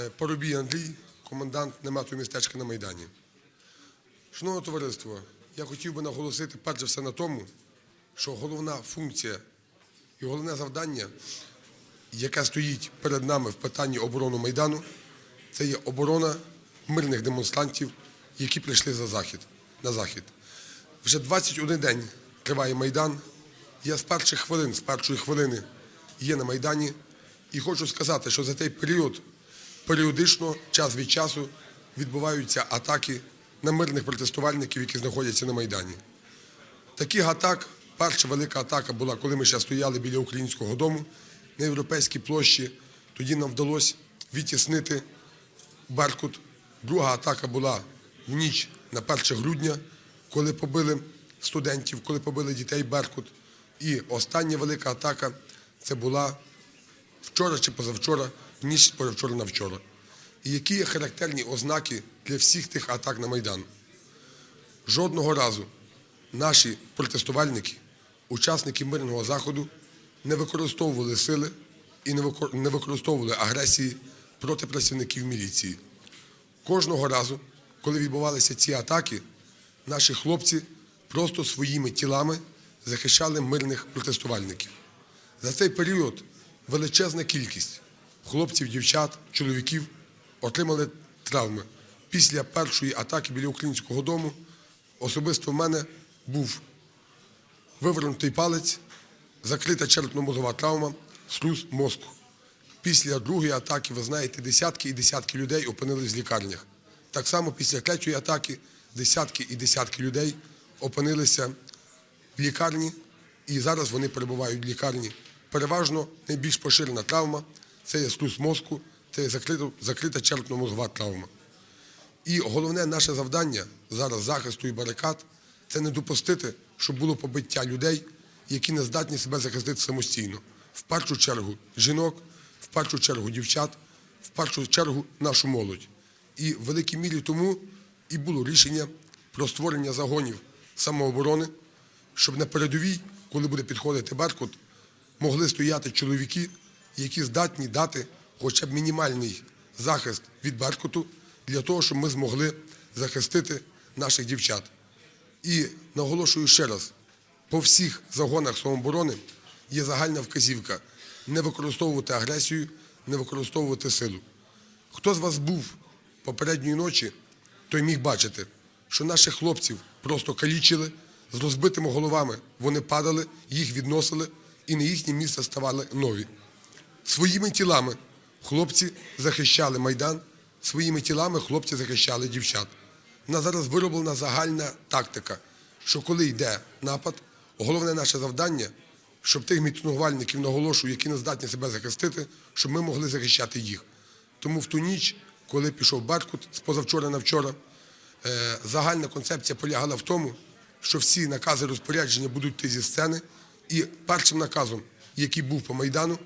Е, Поробій Андрій, комендант намету містечка на Майдані. Шановне товариство, я хотів би наголосити перш за все на тому, що головна функція і головне завдання, яке стоїть перед нами в питанні оборони Майдану, це є оборона мирних демонстрантів, які прийшли за захід, на захід. Вже 21 день триває Майдан. Я з перших хвилин, з першої хвилини є на Майдані. І хочу сказати, що за цей період періодично, час від часу, відбуваються атаки на мирних протестувальників, які знаходяться на Майдані. Таких атак, перша велика атака була, коли ми ще стояли біля українського дому на європейській площі. Тоді нам вдалося відтіснити Беркут. Друга атака була в ніч на 1 грудня, коли побили студентів, коли побили дітей Беркут. І остання велика атака це була вчора чи позавчора, в ніч з позавчора на вчора. І які є характерні ознаки для всіх тих атак на Майдан? Жодного разу наші протестувальники, учасники мирного заходу, не використовували сили і не використовували агресії проти працівників міліції. Кожного разу, коли відбувалися ці атаки, наші хлопці просто своїми тілами захищали мирних протестувальників. За цей період величезна кількість хлопців, дівчат, чоловіків отримали травми. Після першої атаки біля українського дому особисто в мене був вивернутий палець, закрита черепно-мозова травма, струс мозку. Після другої атаки, ви знаєте, десятки і десятки людей опинились в лікарнях. Так само після третьої атаки десятки і десятки людей опинилися в лікарні, і зараз вони перебувають в лікарні. Переважно найбільш поширена травма це є струс мозку, це є закрита, закрита черепно-мозгова травма. І головне наше завдання зараз захисту і барикад це не допустити, щоб було побиття людей, які не здатні себе захистити самостійно. В першу чергу жінок, в першу чергу дівчат, в першу чергу нашу молодь. І в великій мірі тому і було рішення про створення загонів самооборони, щоб на передовій, коли буде підходити Беркут, могли стояти чоловіки, які здатні дати хоча б мінімальний захист від Беркуту для того, щоб ми змогли захистити наших дівчат. І наголошую ще раз: по всіх загонах самооборони є загальна вказівка не використовувати агресію, не використовувати силу. Хто з вас був попередньої ночі, той міг бачити, що наших хлопців просто калічили з розбитими головами. Вони падали, їх відносили, і на їхнє місце ставали нові. Своїми тілами хлопці захищали Майдан, своїми тілами хлопці захищали дівчат. У нас зараз вироблена загальна тактика, що коли йде напад, головне наше завдання, щоб тих мітингувальників наголошую, які не здатні себе захистити, щоб ми могли захищати їх. Тому в ту ніч, коли пішов Беркут з позавчора на вчора, е, загальна концепція полягала в тому, що всі накази розпорядження будуть йти зі сцени. І першим наказом, який був по Майдану,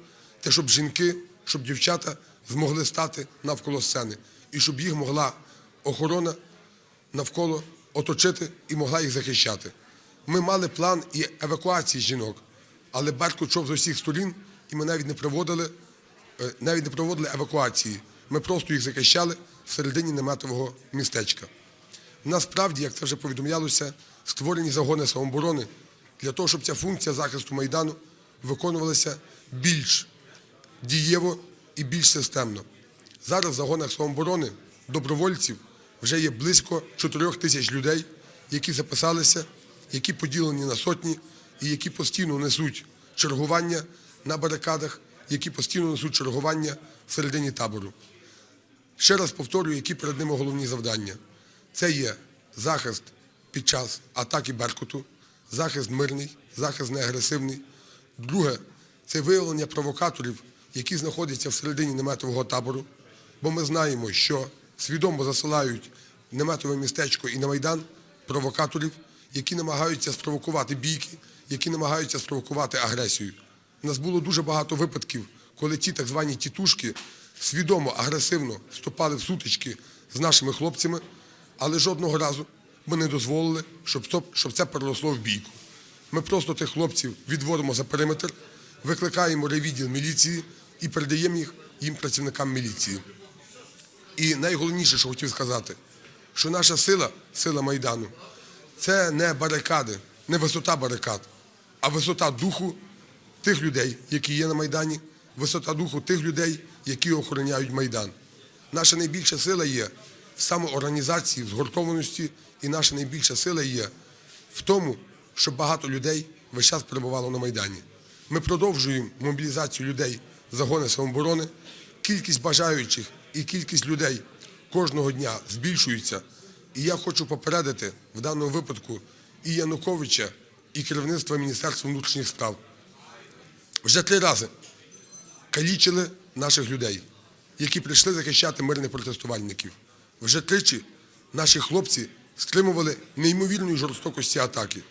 те, щоб жінки, щоб дівчата змогли стати навколо сцени, і щоб їх могла охорона навколо оточити і могла їх захищати. Ми мали план і евакуації жінок, але Беркут йшов з усіх сторін, і ми навіть не проводили, е, навіть не проводили евакуації. Ми просто їх захищали всередині наметового містечка. Насправді, як це вже повідомлялося, створені загони самооборони для того, щоб ця функція захисту Майдану виконувалася більш дієво і більш системно. Зараз в загонах самооборони добровольців вже є близько 4 тисяч людей, які записалися, які поділені на сотні і які постійно несуть чергування на барикадах, які постійно несуть чергування всередині табору. Ще раз повторюю, які перед ними головні завдання. Це є захист під час атаки Беркуту, захист мирний, захист неагресивний. Друге це виявлення провокаторів, які знаходяться всередині наметового табору. Бо ми знаємо, що свідомо засилають в наметове містечко і на Майдан провокаторів, які намагаються спровокувати бійки, які намагаються спровокувати агресію. У нас було дуже багато випадків, коли ті так звані тітушки свідомо, агресивно вступали в сутички з нашими хлопцями, але жодного разу ми не дозволили, щоб це, переросло в бійку. Ми просто тих хлопців відводимо за периметр, викликаємо райвідділ міліції і передаємо їх їм працівникам міліції. І найголовніше, що хотів сказати, що наша сила, сила Майдану, це не барикади, не висота барикад, а висота духу тих людей, які є на Майдані, висота духу тих людей, які охороняють Майдан. Наша найбільша сила є в самоорганізації, в згуртованості, і наша найбільша сила є в тому, щоб багато людей весь час перебувало на Майдані. Ми продовжуємо мобілізацію людей загони самооборони. Кількість бажаючих і кількість людей кожного дня збільшується. І я хочу попередити в даному випадку і Януковича, і керівництво Міністерства внутрішніх справ. Вже три рази калічили наших людей, які прийшли захищати мирних протестувальників. Вже тричі наші хлопці стримували неймовірної жорстокості атаки.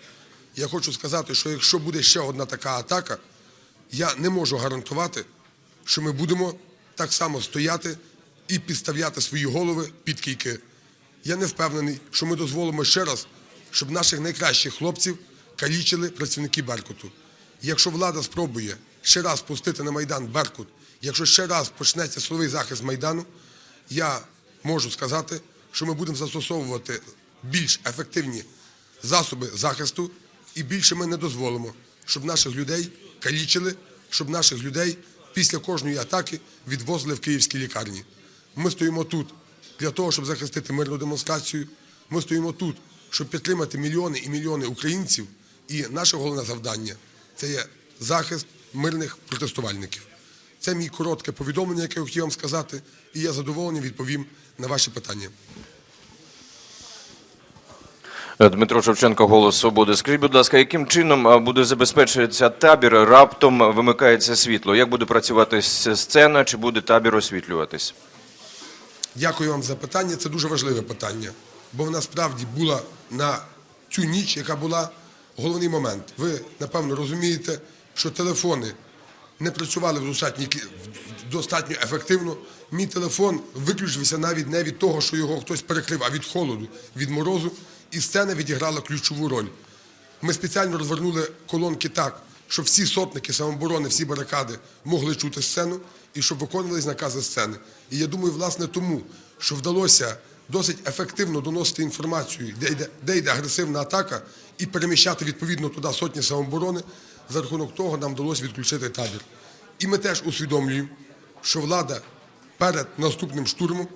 Я хочу сказати, що якщо буде ще одна така атака, я не можу гарантувати, що ми будемо так само стояти і підставляти свої голови під кійки. Я не впевнений, що ми дозволимо ще раз, щоб наших найкращих хлопців калічили працівники Беркуту. Якщо влада спробує ще раз пустити на Майдан Беркут, якщо ще раз почнеться силовий захист Майдану, я можу сказати, що ми будемо застосовувати більш ефективні засоби захисту і більше ми не дозволимо, щоб наших людей калічили, щоб наших людей після кожної атаки відвозили в київські лікарні. Ми стоїмо тут для того, щоб захистити мирну демонстрацію. Ми стоїмо тут, щоб підтримати мільйони і мільйони українців. І наше головне завдання це є захист мирних протестувальників. Це мій коротке повідомлення, яке я хотів вам сказати, і я задоволений відповім на ваші питання. Дмитро Шевченко, голос свободи. Скажіть, будь ласка, яким чином буде забезпечуватися табір? Раптом вимикається світло. Як буде працювати сцена? Чи буде табір освітлюватись? Дякую вам за питання. Це дуже важливе питання, бо насправді була на цю ніч, яка була головний момент. Ви напевно розумієте, що телефони не працювали в достатньо, достатньо ефективно. Мій телефон виключився навіть не від того, що його хтось перекрив, а від холоду, від морозу, і сцена відіграла ключову роль. Ми спеціально розвернули колонки так, щоб всі сотники самооборони, всі барикади могли чути сцену і щоб виконувались накази сцени. І я думаю, власне, тому, що вдалося досить ефективно доносити інформацію, де йде, де йде агресивна атака, і переміщати відповідно туди сотні самооборони. За рахунок того нам вдалося відключити табір. І ми теж усвідомлюємо, що влада перед наступним штурмом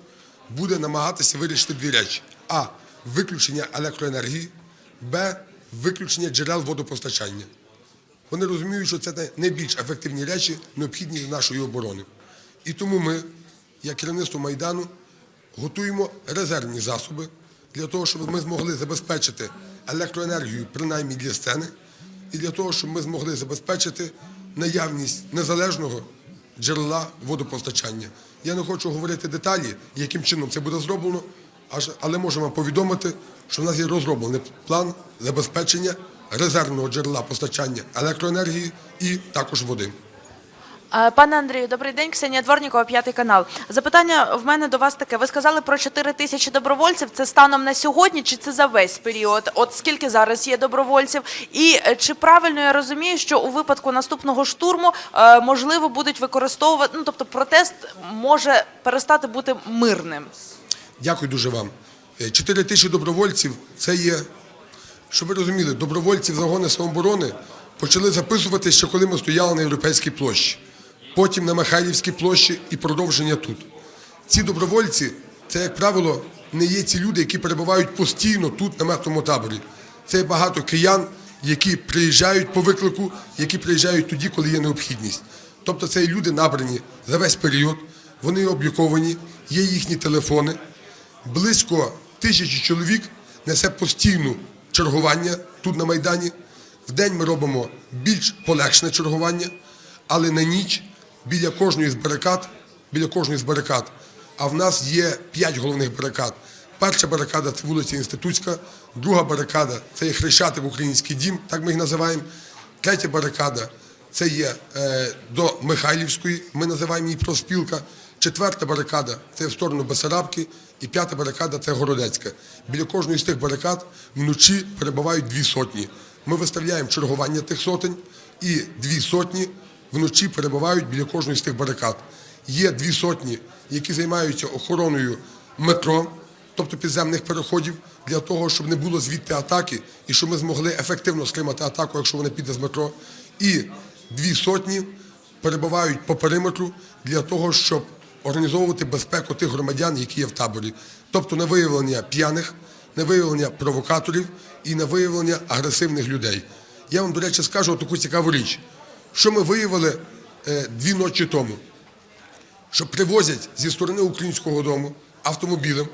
буде намагатися вирішити дві речі: а виключення електроенергії, б виключення джерел водопостачання. Вони розуміють, що це найбільш ефективні речі, необхідні для нашої оборони. І тому ми, як керівництво Майдану, готуємо резервні засоби для того, щоб ми змогли забезпечити електроенергію, принаймні для сцени, і для того, щоб ми змогли забезпечити наявність незалежного джерела водопостачання. Я не хочу говорити деталі, яким чином це буде зроблено, але вам повідомити, що в нас є розроблений план забезпечення резервного джерела постачання електроенергії і також води. Пане Андрію, добрий день. Ксенія Дворнікова, п'ятий канал. Запитання в мене до вас таке. Ви сказали про 4 тисячі добровольців. Це станом на сьогодні, чи це за весь період? От скільки зараз є добровольців? І е, чи правильно я розумію, що у випадку наступного штурму е, можливо будуть використовувати? Ну тобто, протест може перестати бути мирним? Дякую дуже вам. Е, Чотири тисячі добровольців це є, щоб ви розуміли, добровольці загони самооборони почали записувати ще коли ми стояли на Європейській площі, потім на Михайлівській площі і продовження тут. Ці добровольці, це, як правило, не є ці люди, які перебувають постійно тут, на мертвому таборі. Це багато киян, які приїжджають по виклику, які приїжджають тоді, коли є необхідність. Тобто це люди набрані за весь період, вони обліковані, є їхні телефони. Близько тисячі чоловік несе постійну чергування тут на Майдані. В день ми робимо більш полегшене чергування, але на ніч біля кожної з барикад, біля кожної з барикад, а в нас є п'ять головних барикад. Перша барикада це вулиця Інститутська, друга барикада це є Хрещатик Український дім, так ми їх називаємо. Третя барикада це є е, до Михайлівської, ми називаємо її проспілка. Четверта барикада це в сторону Бесарабки, і п'ята барикада це Городецька. Біля кожної з тих барикад вночі перебувають дві сотні. Ми виставляємо чергування тих сотень, і дві сотні вночі перебувають біля кожної з тих барикад. є дві сотні, які займаються охороною метро, тобто підземних переходів, для того, щоб не було звідти атаки і щоб ми змогли ефективно стримати атаку, якщо вони піде з метро. І дві сотні перебувають по периметру для того, щоб організовувати безпеку тих громадян, які є в таборі, тобто на виявлення п'яних, на виявлення провокаторів і на виявлення агресивних людей. Я вам, до речі, скажу таку цікаву річ, що ми виявили е, дві ночі тому, що привозять зі сторони українського дому автомобілем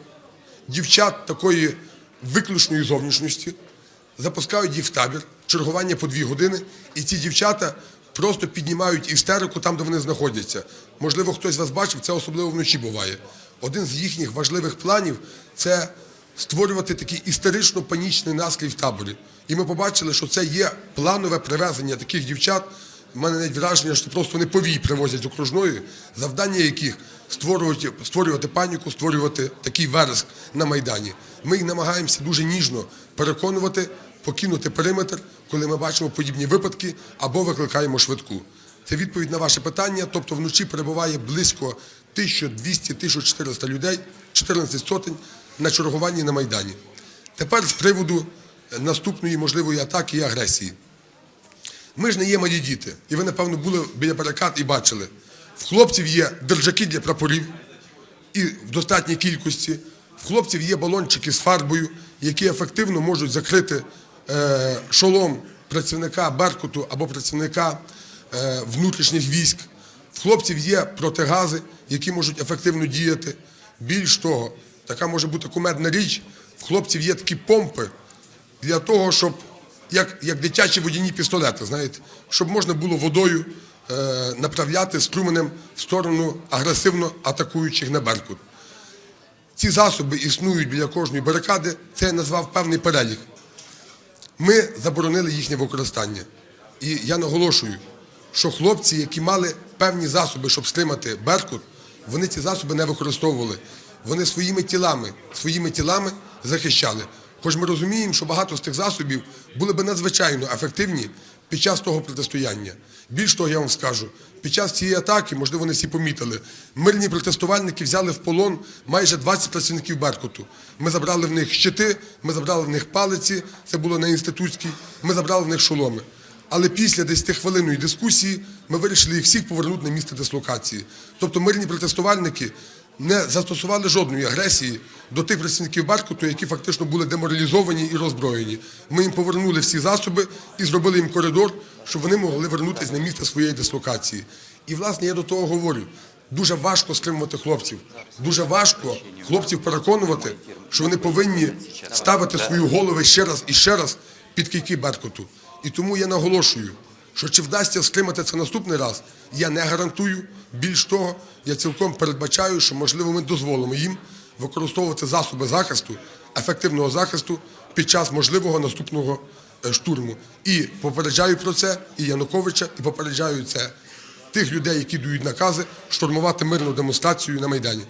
дівчат такої виключної зовнішності, запускають їх в табір, чергування по дві години, і ці дівчата просто піднімають істерику там, де вони знаходяться. Можливо, хтось з вас бачив, це особливо вночі буває. Один з їхніх важливих планів це створювати такий істерично-панічний настрій в таборі. І ми побачили, що це є планове привезення таких дівчат. У мене навіть враження, що просто вони повій привозять з окружної, завдання яких створювати, створювати паніку, створювати такий вереск на Майдані. Ми їх намагаємося дуже ніжно переконувати, покинути периметр, коли ми бачимо подібні випадки, або викликаємо швидку. Це відповідь на ваше питання. Тобто вночі перебуває близько 1200-1400 людей, 14 сотень на чергуванні на Майдані. Тепер з приводу наступної можливої атаки і агресії. Ми ж не є малі діти. І ви, напевно, були біля барикад і бачили. В хлопців є держаки для прапорів і в достатній кількості. В хлопців є балончики з фарбою, які ефективно можуть закрити е, шолом працівника Беркуту або працівника е, внутрішніх військ. В хлопців є протигази, які можуть ефективно діяти. Більш того, така може бути кумедна річ. В хлопців є такі помпи для того, щоб як, як дитячі водяні пістолети, знаєте, щоб можна було водою е, направляти струменем в сторону агресивно атакуючих на Беркут. Ці засоби існують біля кожної барикади, це я назвав певний перелік. Ми заборонили їхнє використання. І я наголошую, що хлопці, які мали певні засоби, щоб стримати Беркут, вони ці засоби не використовували. Вони своїми тілами, своїми тілами захищали. Хоч ми розуміємо, що багато з тих засобів були би надзвичайно ефективні під час того протистояння. Більш того, я вам скажу, під час цієї атаки, можливо, не всі помітили, мирні протестувальники взяли в полон майже 20 працівників Беркуту. Ми забрали в них щити, ми забрали в них палиці, це було на інститутській, ми забрали в них шоломи. Але після 10-хвилинної дискусії ми вирішили їх всіх повернути на місце дислокації. Тобто мирні протестувальники не застосували жодної агресії до тих працівників Беркуту, які фактично були деморалізовані і роззброєні. Ми їм повернули всі засоби і зробили їм коридор, щоб вони могли вернутися на місце своєї дислокації. І, власне, я до того говорю. Дуже важко стримувати хлопців. Дуже важко хлопців переконувати, що вони повинні ставити свої голови ще раз і ще раз під кийки Беркуту. І тому я наголошую, що чи вдасться стримати це наступний раз, я не гарантую. Більш того, я цілком передбачаю, що можливо ми дозволимо їм використовувати засоби захисту, ефективного захисту під час можливого наступного е, штурму. І попереджаю про це і Януковича, і попереджаю це тих людей, які дають накази штурмувати мирну демонстрацію на Майдані.